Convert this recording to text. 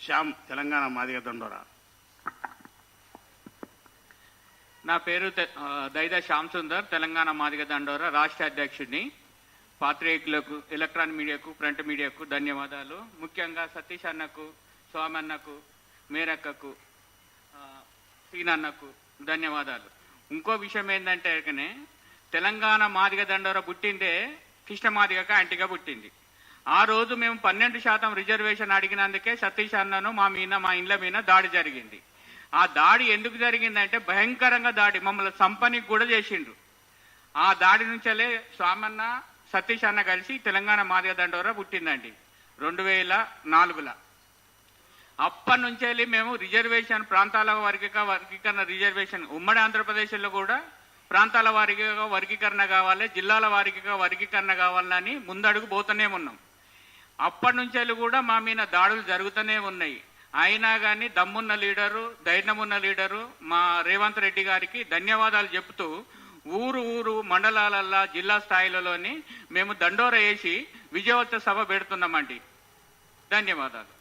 శ్యామ్ తెలంగాణ మాదిగ దండోరా. నా పేరు దైద శ్యామ్ సుందర్ తెలంగాణ మాదిగ దండోరా రాష్ట్ర అధ్యక్షుడిని. పాత్రికేయులకు ఎలక్ట్రానిక్ మీడియాకు ప్రింట్ మీడియాకు ధన్యవాదాలు. ముఖ్యంగా సతీష్ అన్నకు స్వామి అన్నకు మేరక్కకు ఆ, సీనన్నకు ధన్యవాదాలు. ఇంకో విషయం ఏంటంటే తెలంగాణ మాదిగ దండోర పుట్టిందే కృష్ణ మాదిగక అంటిగా పుట్టింది. ఆ రోజు మేము పన్నెండు శాతం రిజర్వేషన్ అడిగినందుకే సతీష్ అన్నను మా మీద మా ఇండ్ల మీద దాడి జరిగింది. ఆ దాడి ఎందుకు జరిగిందంటే భయంకరంగా దాడి మమ్మల్ని సంపనికి కూడా చేసిండ్రు. ఆ దాడి నుంచలే స్వామన్న సతీష్ అన్న కలిసి తెలంగాణ మాదిగ దండోరా పుట్టిందండి రెండు వేల నాలుగులో. అప్పటి నుంచి వెళ్ళి మేము రిజర్వేషన్ ప్రాంతాల వర్గీక వర్గీకరణ రిజర్వేషన్ ఉమ్మడి ఆంధ్రప్రదేశ్లో కూడా ప్రాంతాల వారిగా వర్గీకరణ కావాలి జిల్లాల వారిగా వర్గీకరణ కావాలని ముందడుగు పోతూనే ఉన్నాం. అప్పటి నుంచి కూడా మా మీద దాడులు జరుగుతూనే ఉన్నాయి. అయినా కానీ దమ్మున్న లీడరు ధైర్యమున్న లీడరు మా రేవంత్ రెడ్డి గారికి ధన్యవాదాలు చెప్తూ ఊరు ఊరు మండలాలల్లా జిల్లా స్థాయిలలోని మేము దండోర వేసి విజయవంత సభ పెడుతున్నామండి. ధన్యవాదాలు.